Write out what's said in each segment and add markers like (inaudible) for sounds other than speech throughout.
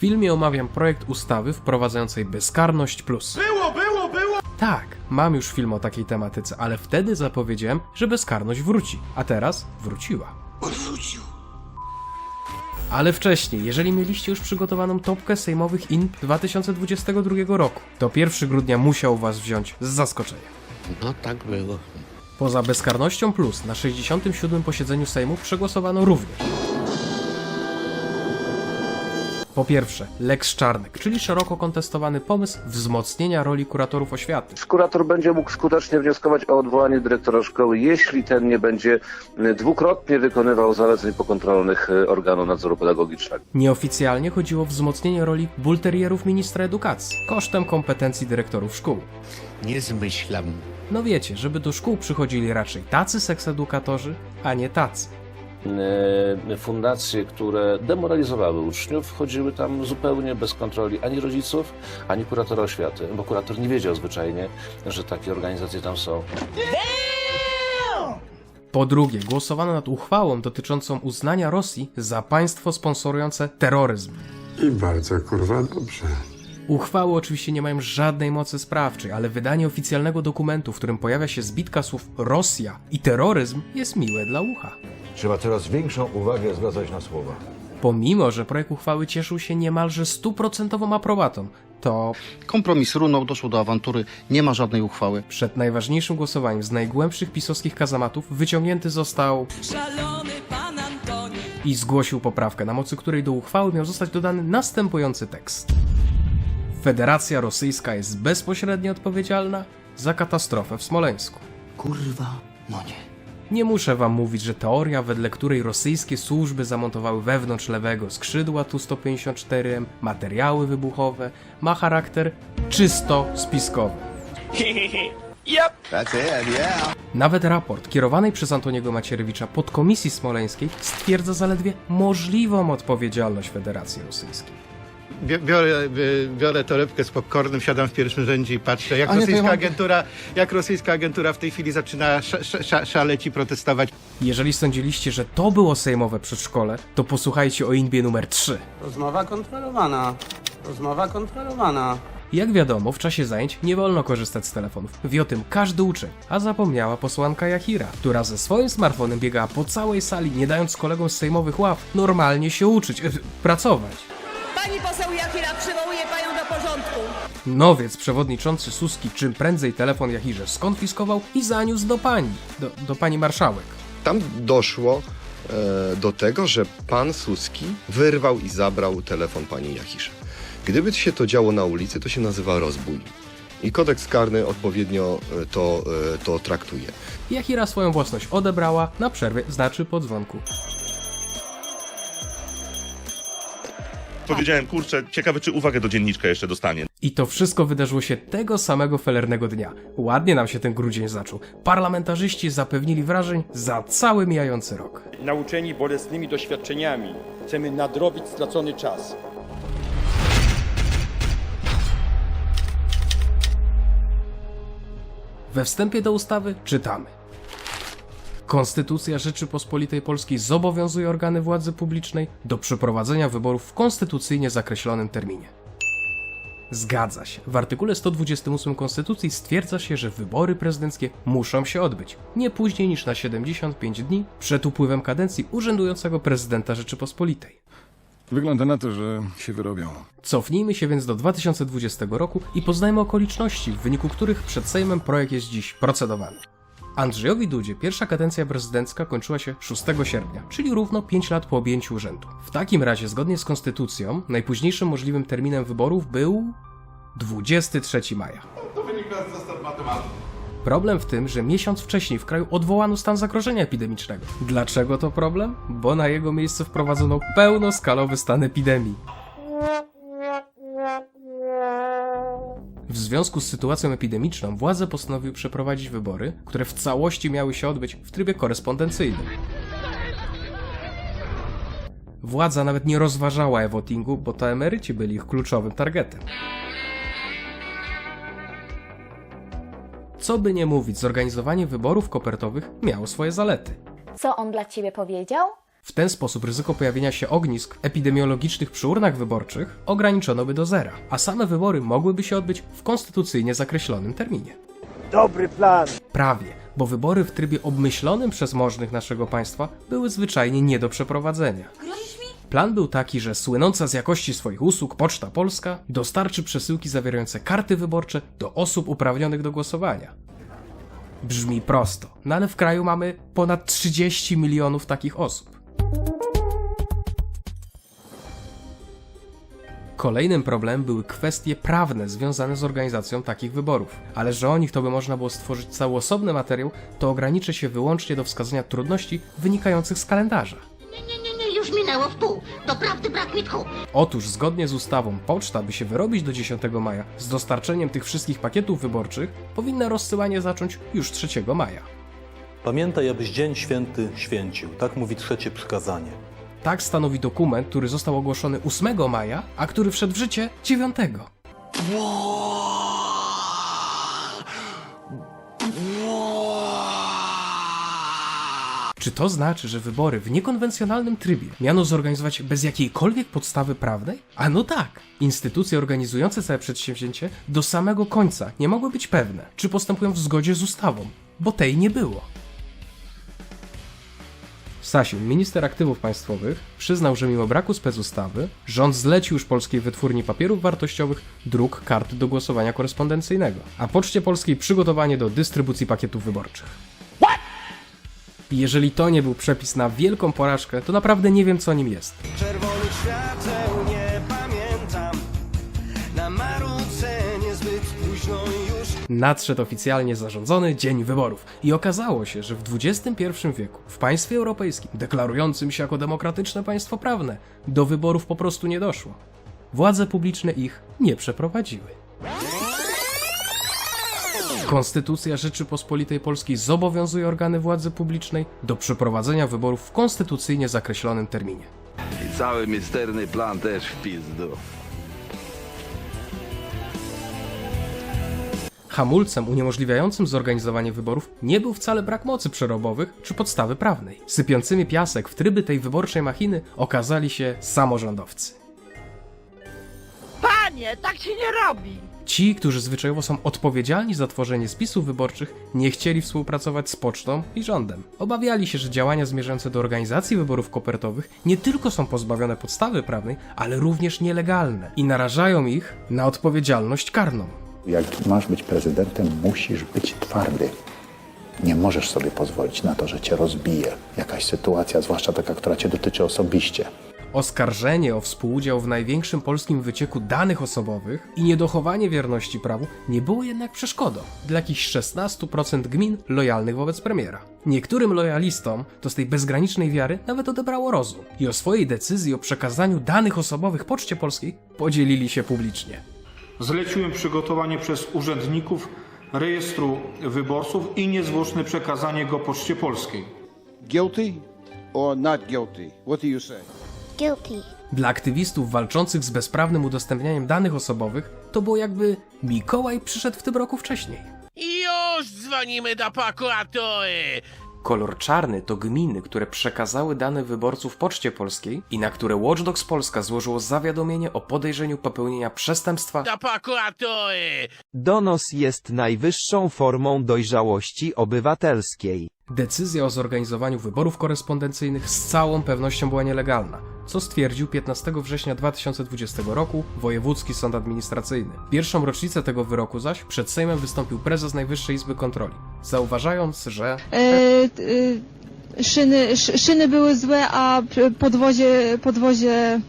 filmie omawiam projekt ustawy wprowadzającej bezkarność plus. Było, było, było! Tak, mam już film o takiej tematyce, ale wtedy zapowiedziałem, że bezkarność wróci, a teraz wróciła. Ale wcześniej, jeżeli mieliście już przygotowaną topkę sejmowych INP 2022 roku, to 1 grudnia musiał was wziąć z zaskoczenia. No tak było. Poza bezkarnością plus na 67. posiedzeniu Sejmu przegłosowano również. Po pierwsze, Lex Czarnek, czyli szeroko kontestowany pomysł wzmocnienia roli kuratorów oświaty. Kurator będzie mógł skutecznie wnioskować o odwołanie dyrektora szkoły, jeśli ten nie będzie dwukrotnie wykonywał zaleceń pokontrolnych y, organu nadzoru pedagogicznego. Nieoficjalnie chodziło o wzmocnienie roli bulterierów ministra edukacji, kosztem kompetencji dyrektorów szkół. Nie zmyślam. No wiecie, żeby do szkół przychodzili raczej tacy seksedukatorzy, a nie tacy. E, fundacje, które demoralizowały uczniów, wchodziły tam zupełnie bez kontroli ani rodziców, ani kuratora oświaty, bo kurator nie wiedział zwyczajnie, że takie organizacje tam są. Po drugie, głosowano nad uchwałą dotyczącą uznania Rosji za państwo sponsorujące terroryzm. I bardzo kurwa dobrze. Uchwały oczywiście nie mają żadnej mocy sprawczej, ale wydanie oficjalnego dokumentu, w którym pojawia się zbitka słów Rosja i terroryzm jest miłe dla ucha. Trzeba coraz większą uwagę zwracać na słowa. Pomimo, że projekt uchwały cieszył się niemalże stuprocentową aprobatą, to Kompromis runął, doszło do awantury, nie ma żadnej uchwały. przed najważniejszym głosowaniem z najgłębszych pisowskich kazamatów wyciągnięty został Szalony pan Antoni. i zgłosił poprawkę, na mocy której do uchwały miał zostać dodany następujący tekst. Federacja Rosyjska jest bezpośrednio odpowiedzialna za katastrofę w Smoleńsku. Kurwa, no nie. Nie muszę wam mówić, że teoria, wedle której rosyjskie służby zamontowały wewnątrz lewego skrzydła Tu-154M materiały wybuchowe, ma charakter czysto spiskowy. (laughs) Nawet raport kierowanej przez Antoniego Macierewicza podkomisji smoleńskiej stwierdza zaledwie możliwą odpowiedzialność Federacji Rosyjskiej. Biorę, bi- biorę torebkę z popcornem, siadam w pierwszym rzędzie i patrzę, jak nie, rosyjska mam- agentura, jak rosyjska agentura w tej chwili zaczyna sz, sz, sz, szaleć i protestować. Jeżeli sądziliście, że to było sejmowe przedszkole, to posłuchajcie o inbie numer 3. Rozmowa kontrolowana. Rozmowa kontrolowana. Jak wiadomo, w czasie zajęć nie wolno korzystać z telefonów. Wie o tym każdy uczeń, a zapomniała posłanka Jahira, która ze swoim smartfonem biegała po całej sali, nie dając kolegom z sejmowych ław normalnie się uczyć, e, pracować. Pani poseł Jachira przywołuje panią do porządku. No więc przewodniczący Suski czym prędzej telefon Jahirze skonfiskował i zaniósł do pani, do, do pani marszałek. Tam doszło e, do tego, że pan Suski wyrwał i zabrał telefon pani Jachirze. Gdyby się to działo na ulicy, to się nazywa rozbój. I kodeks karny odpowiednio e, to, e, to traktuje. Jahira swoją własność odebrała, na przerwie znaczy po dzwonku. Powiedziałem, kurczę, ciekawe czy uwagę do dzienniczka jeszcze dostanie. I to wszystko wydarzyło się tego samego felernego dnia. Ładnie nam się ten grudzień zaczął. Parlamentarzyści zapewnili wrażeń za cały mijający rok. Nauczeni bolesnymi doświadczeniami chcemy nadrobić stracony czas. We wstępie do ustawy czytamy. Konstytucja Rzeczypospolitej Polskiej zobowiązuje organy władzy publicznej do przeprowadzenia wyborów w konstytucyjnie zakreślonym terminie. Zgadza się. W artykule 128 Konstytucji stwierdza się, że wybory prezydenckie muszą się odbyć nie później niż na 75 dni przed upływem kadencji urzędującego prezydenta Rzeczypospolitej. Wygląda na to, że się wyrobią. Cofnijmy się więc do 2020 roku i poznajmy okoliczności, w wyniku których przed Sejmem projekt jest dziś procedowany. Andrzejowi Dudzie pierwsza kadencja prezydencka kończyła się 6 sierpnia, czyli równo 5 lat po objęciu urzędu. W takim razie, zgodnie z konstytucją, najpóźniejszym możliwym terminem wyborów był 23 maja. Problem w tym, że miesiąc wcześniej w kraju odwołano stan zagrożenia epidemicznego. Dlaczego to problem? Bo na jego miejsce wprowadzono pełnoskalowy stan epidemii. W związku z sytuacją epidemiczną władze postanowiły przeprowadzić wybory, które w całości miały się odbyć w trybie korespondencyjnym. Władza nawet nie rozważała e-votingu, bo to emeryci byli ich kluczowym targetem. Co by nie mówić, zorganizowanie wyborów kopertowych miało swoje zalety. Co on dla ciebie powiedział? W ten sposób ryzyko pojawienia się ognisk epidemiologicznych przy urnach wyborczych ograniczono by do zera, a same wybory mogłyby się odbyć w konstytucyjnie zakreślonym terminie. Dobry plan. Prawie, bo wybory w trybie obmyślonym przez możnych naszego państwa były zwyczajnie nie do przeprowadzenia. Plan był taki, że słynąca z jakości swoich usług Poczta Polska dostarczy przesyłki zawierające karty wyborcze do osób uprawnionych do głosowania. Brzmi prosto, no ale w kraju mamy ponad 30 milionów takich osób. Kolejnym problemem były kwestie prawne związane z organizacją takich wyborów, ale że o nich to by można było stworzyć cały osobny materiał, to ograniczę się wyłącznie do wskazania trudności wynikających z kalendarza. Nie, nie, nie, nie, już minęło w pół. Doprawdy brak mi tchu. Otóż zgodnie z ustawą poczta, by się wyrobić do 10 maja z dostarczeniem tych wszystkich pakietów wyborczych, powinna rozsyłanie zacząć już 3 maja. Pamiętaj, abyś dzień święty święcił. Tak mówi trzecie przykazanie. Tak stanowi dokument, który został ogłoszony 8 maja, a który wszedł w życie 9. Czy to znaczy, że wybory w niekonwencjonalnym trybie miano zorganizować bez jakiejkolwiek podstawy prawnej? A no tak! Instytucje organizujące całe przedsięwzięcie do samego końca nie mogły być pewne, czy postępują w zgodzie z ustawą, bo tej nie było. Sasin, minister aktywów państwowych, przyznał, że mimo braku specustawy, rząd zlecił już polskiej wytwórni papierów wartościowych druk kart do głosowania korespondencyjnego, a Poczcie Polskiej przygotowanie do dystrybucji pakietów wyborczych. Jeżeli to nie był przepis na wielką porażkę, to naprawdę nie wiem, co nim jest. Nadszedł oficjalnie zarządzony dzień wyborów i okazało się, że w XXI wieku, w państwie europejskim, deklarującym się jako demokratyczne państwo prawne, do wyborów po prostu nie doszło. Władze publiczne ich nie przeprowadziły. Konstytucja Rzeczypospolitej Polskiej zobowiązuje organy władzy publicznej do przeprowadzenia wyborów w konstytucyjnie zakreślonym terminie. I cały misterny plan też w pizdu. Hamulcem uniemożliwiającym zorganizowanie wyborów nie był wcale brak mocy przerobowych czy podstawy prawnej. Sypiącymi piasek w tryby tej wyborczej machiny okazali się samorządowcy. Panie, tak się nie robi. Ci, którzy zwyczajowo są odpowiedzialni za tworzenie spisów wyborczych, nie chcieli współpracować z pocztą i rządem. Obawiali się, że działania zmierzające do organizacji wyborów kopertowych nie tylko są pozbawione podstawy prawnej, ale również nielegalne i narażają ich na odpowiedzialność karną. Jak masz być prezydentem, musisz być twardy. Nie możesz sobie pozwolić na to, że cię rozbije jakaś sytuacja, zwłaszcza taka, która cię dotyczy osobiście. Oskarżenie o współudział w największym polskim wycieku danych osobowych i niedochowanie wierności prawu nie było jednak przeszkodą dla jakichś 16% gmin lojalnych wobec premiera. Niektórym lojalistom to z tej bezgranicznej wiary nawet odebrało rozum i o swojej decyzji o przekazaniu danych osobowych Poczcie Polskiej podzielili się publicznie. Zleciłem przygotowanie przez urzędników rejestru wyborców i niezwłoczne przekazanie go Poczcie Polskiej. Guilty or not guilty? What do you say? Guilty. Dla aktywistów walczących z bezprawnym udostępnianiem danych osobowych to było jakby Mikołaj przyszedł w tym roku wcześniej. Już dzwonimy do prokuratury. Kolor czarny to gminy, które przekazały dane wyborców Poczcie Polskiej i na które Watch Dogs Polska złożyło zawiadomienie o podejrzeniu popełnienia przestępstwa. Donos jest najwyższą formą dojrzałości obywatelskiej. Decyzja o zorganizowaniu wyborów korespondencyjnych z całą pewnością była nielegalna, co stwierdził 15 września 2020 roku Wojewódzki Sąd Administracyjny. Pierwszą rocznicę tego wyroku zaś przed Sejmem wystąpił prezes Najwyższej Izby Kontroli, zauważając, że szyny, sz, szyny były złe, a podwozie, podwozie,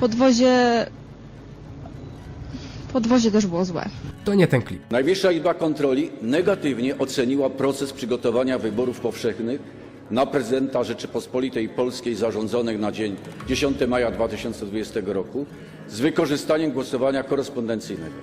podwozie, podwozie też było złe. to nie ten klip. Najwyższa Izba Kontroli negatywnie oceniła proces przygotowania wyborów powszechnych na prezydenta Rzeczypospolitej Polskiej zarządzonych na dzień 10 maja 2020 roku z wykorzystaniem głosowania korespondencyjnego.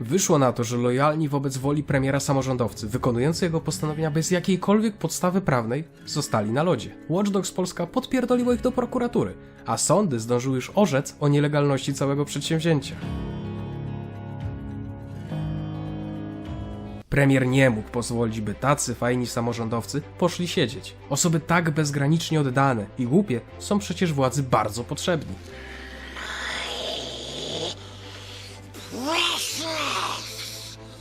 Wyszło na to, że lojalni wobec woli premiera samorządowcy, wykonujący jego postanowienia bez jakiejkolwiek podstawy prawnej, zostali na lodzie. Watch Dogs Polska podpierdoliło ich do prokuratury, a sądy zdążyły już orzec o nielegalności całego przedsięwzięcia. Premier nie mógł pozwolić, by tacy fajni samorządowcy poszli siedzieć. Osoby tak bezgranicznie oddane i głupie są przecież władzy bardzo potrzebni.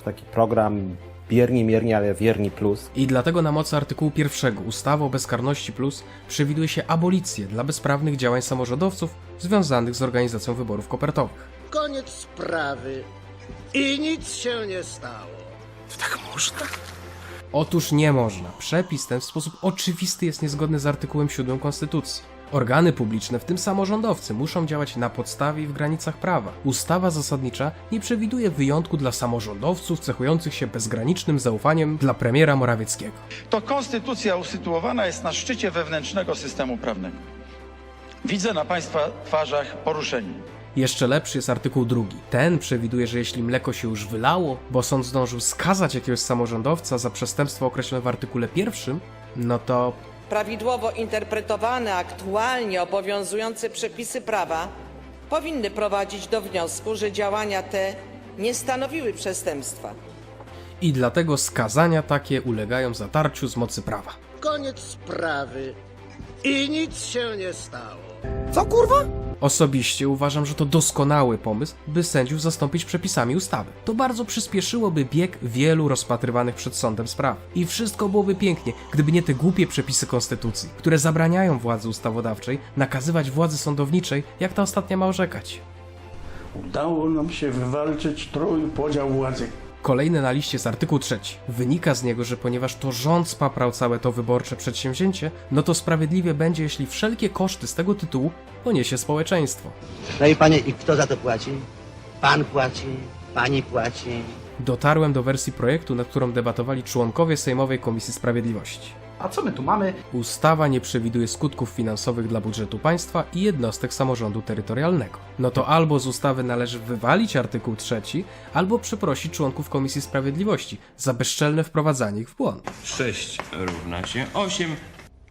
Taki program bierni, mierni, ale wierni plus. I dlatego na mocy artykułu 1 ustawy o bezkarności plus przewiduje się abolicję dla bezprawnych działań samorządowców związanych z organizacją wyborów kopertowych. Koniec sprawy. I nic się nie stało. Tak można? Otóż nie można. Przepis ten w sposób oczywisty jest niezgodny z artykułem 7 Konstytucji. Organy publiczne, w tym samorządowcy, muszą działać na podstawie i w granicach prawa. Ustawa zasadnicza nie przewiduje wyjątku dla samorządowców cechujących się bezgranicznym zaufaniem dla premiera Morawieckiego. To konstytucja usytuowana jest na szczycie wewnętrznego systemu prawnego. Widzę na Państwa twarzach poruszenie. Jeszcze lepszy jest artykuł drugi. Ten przewiduje, że jeśli mleko się już wylało, bo sąd zdążył skazać jakiegoś samorządowca za przestępstwo określone w artykule pierwszym, no to Prawidłowo interpretowane aktualnie obowiązujące przepisy prawa powinny prowadzić do wniosku, że działania te nie stanowiły przestępstwa. i dlatego skazania takie ulegają zatarciu z mocy prawa. Koniec sprawy. I nic się nie stało. Co kurwa? Osobiście uważam, że to doskonały pomysł, by sędziów zastąpić przepisami ustawy. To bardzo przyspieszyłoby bieg wielu rozpatrywanych przed sądem spraw. I wszystko byłoby pięknie, gdyby nie te głupie przepisy konstytucji, które zabraniają władzy ustawodawczej nakazywać władzy sądowniczej, jak ta ostatnia ma orzekać. Udało nam się wywalczyć trójpodział władzy. Kolejny na liście jest artykuł 3. Wynika z niego, że ponieważ to rząd spaprał całe to wyborcze przedsięwzięcie, no to sprawiedliwie będzie, jeśli wszelkie koszty z tego tytułu poniesie społeczeństwo. No i panie, i kto za to płaci? Pan płaci, pani płaci. Dotarłem do wersji projektu, nad którą debatowali członkowie Sejmowej Komisji Sprawiedliwości. A co my tu mamy? Ustawa nie przewiduje skutków finansowych dla budżetu państwa i jednostek samorządu terytorialnego. No to albo z ustawy należy wywalić artykuł 3, albo przeprosić członków Komisji Sprawiedliwości za bezczelne wprowadzanie ich w błąd. 6 równa się 8.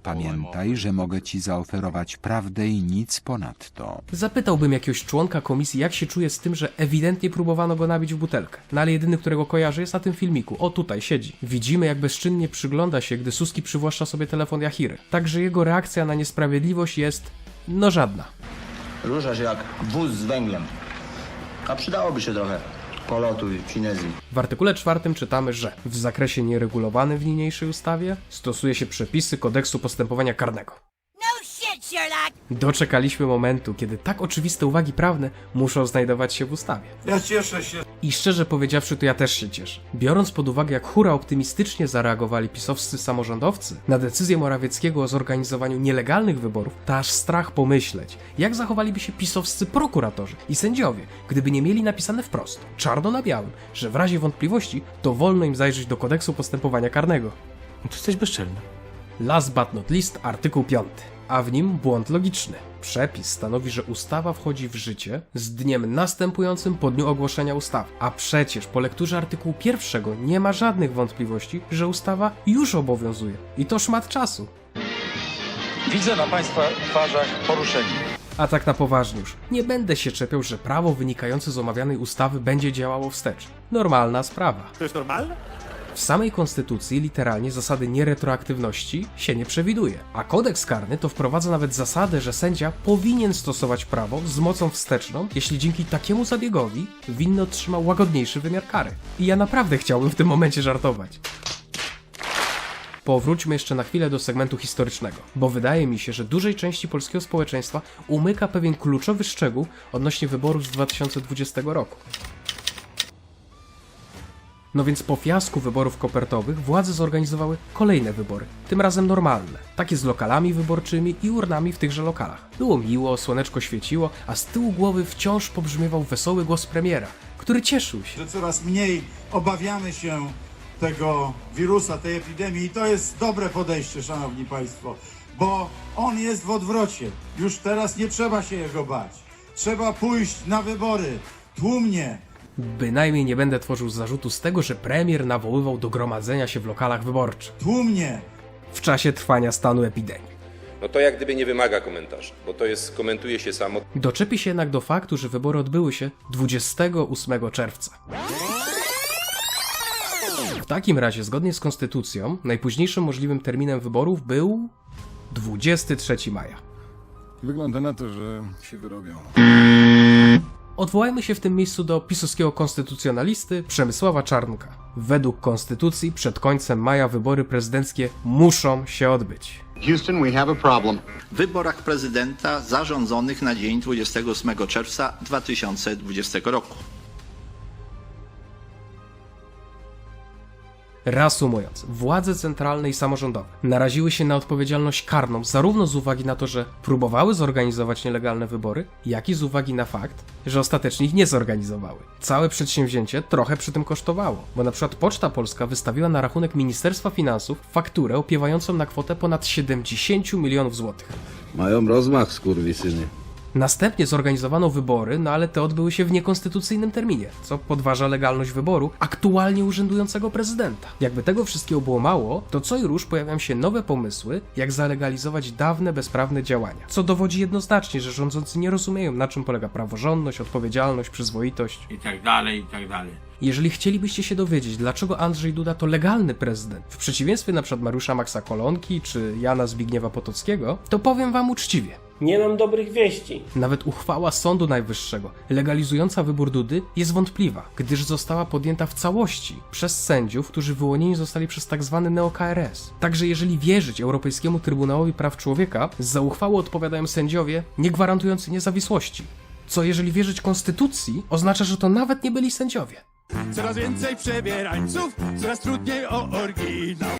Pamiętaj, że mogę ci zaoferować prawdę i nic ponadto. Zapytałbym jakiegoś członka komisji, jak się czuje z tym, że ewidentnie próbowano go nabić w butelkę. No ale jedyny, którego kojarzę, jest na tym filmiku. O, tutaj siedzi. Widzimy, jak bezczynnie przygląda się, gdy Suski przywłaszcza sobie telefon Jachiry. Także jego reakcja na niesprawiedliwość jest... no żadna. Rusza się jak wóz z węglem. A przydałoby się trochę W artykule czwartym czytamy, że w zakresie nieregulowanym w niniejszej ustawie stosuje się przepisy kodeksu postępowania karnego. Doczekaliśmy momentu, kiedy tak oczywiste uwagi prawne muszą znajdować się w ustawie. Ja cieszę się. I szczerze powiedziawszy, to ja też się cieszę. Biorąc pod uwagę, jak hura optymistycznie zareagowali pisowscy samorządowcy na decyzję Morawieckiego o zorganizowaniu nielegalnych wyborów, to aż strach pomyśleć, jak zachowaliby się pisowscy prokuratorzy i sędziowie, gdyby nie mieli napisane wprost, czarno na białym, że w razie wątpliwości to wolno im zajrzeć do kodeksu postępowania karnego. To jesteś bezczelny. Last but not least, artykuł 5, a w nim błąd logiczny. Przepis stanowi, że ustawa wchodzi w życie z dniem następującym po dniu ogłoszenia ustawy. A przecież po lekturze artykułu 1 nie ma żadnych wątpliwości, że ustawa już obowiązuje. I to szmat czasu. Widzę na Państwa twarzach poruszenie. A tak na poważnie już, nie będę się czepiał, że prawo wynikające z omawianej ustawy będzie działało wstecz. Normalna sprawa. To jest normalne? W samej konstytucji literalnie zasady nieretroaktywności się nie przewiduje, a kodeks karny to wprowadza nawet zasadę, że sędzia powinien stosować prawo z mocą wsteczną, jeśli dzięki takiemu zabiegowi winny otrzymał łagodniejszy wymiar kary. I ja naprawdę chciałbym w tym momencie żartować. Powróćmy jeszcze na chwilę do segmentu historycznego, bo wydaje mi się, że dużej części polskiego społeczeństwa umyka pewien kluczowy szczegół odnośnie wyborów z 2020 roku. No więc po fiasku wyborów kopertowych władze zorganizowały kolejne wybory, tym razem normalne, takie z lokalami wyborczymi i urnami w tychże lokalach. Było miło, słoneczko świeciło, a z tyłu głowy wciąż pobrzmiewał wesoły głos premiera, który cieszył się. Że coraz mniej obawiamy się tego wirusa, tej epidemii i to jest dobre podejście, Szanowni Państwo, bo on jest w odwrocie. Już teraz nie trzeba się jego bać. Trzeba pójść na wybory tłumnie, Bynajmniej nie będę tworzył zarzutu z tego, że premier nawoływał do gromadzenia się w lokalach wyborczych tłumnie. w czasie trwania stanu epidemii. No to jak gdyby nie wymaga komentarza, bo to jest, komentuje się samo. Doczepi się jednak do faktu, że wybory odbyły się 28 czerwca. W takim razie, zgodnie z konstytucją, najpóźniejszym możliwym terminem wyborów był 23 maja. Wygląda na to, że się wyrobią. Odwołajmy się w tym miejscu do pisowskiego konstytucjonalisty Przemysława Czarnka. Według konstytucji przed końcem maja wybory prezydenckie muszą się odbyć. Houston, we have a problem. W wyborach prezydenta zarządzonych na dzień 28 czerwca 2020 roku. Reasumując, władze centralne i samorządowe naraziły się na odpowiedzialność karną zarówno z uwagi na to, że próbowały zorganizować nielegalne wybory, jak i z uwagi na fakt, że ostatecznie ich nie zorganizowały. Całe przedsięwzięcie trochę przy tym kosztowało, bo na przykład Poczta Polska wystawiła na rachunek Ministerstwa Finansów fakturę opiewającą na kwotę ponad 70 milionów złotych. Mają rozmach, skurwysyny. Następnie zorganizowano wybory, no ale te odbyły się w niekonstytucyjnym terminie, co podważa legalność wyboru aktualnie urzędującego prezydenta. Jakby tego wszystkiego było mało, to co i róż pojawiają się nowe pomysły, jak zalegalizować dawne bezprawne działania, co dowodzi jednoznacznie, że rządzący nie rozumieją, na czym polega praworządność, odpowiedzialność, przyzwoitość. I tak dalej, i tak dalej. Jeżeli chcielibyście się dowiedzieć, dlaczego Andrzej Duda to legalny prezydent, w przeciwieństwie przykład Mariusza Maxa Kolonki czy Jana Zbigniewa Potockiego, to powiem wam uczciwie. Nie mam dobrych wieści. Nawet uchwała Sądu Najwyższego legalizująca wybór Dudy jest wątpliwa, gdyż została podjęta w całości przez sędziów, którzy wyłonieni zostali przez tzw. neo-KRS. Także jeżeli wierzyć Europejskiemu Trybunałowi Praw Człowieka, za uchwałę odpowiadają sędziowie nie gwarantujący niezawisłości. Co jeżeli wierzyć konstytucji, oznacza, że to nawet nie byli sędziowie. Coraz więcej przebierańców, coraz trudniej o oryginał.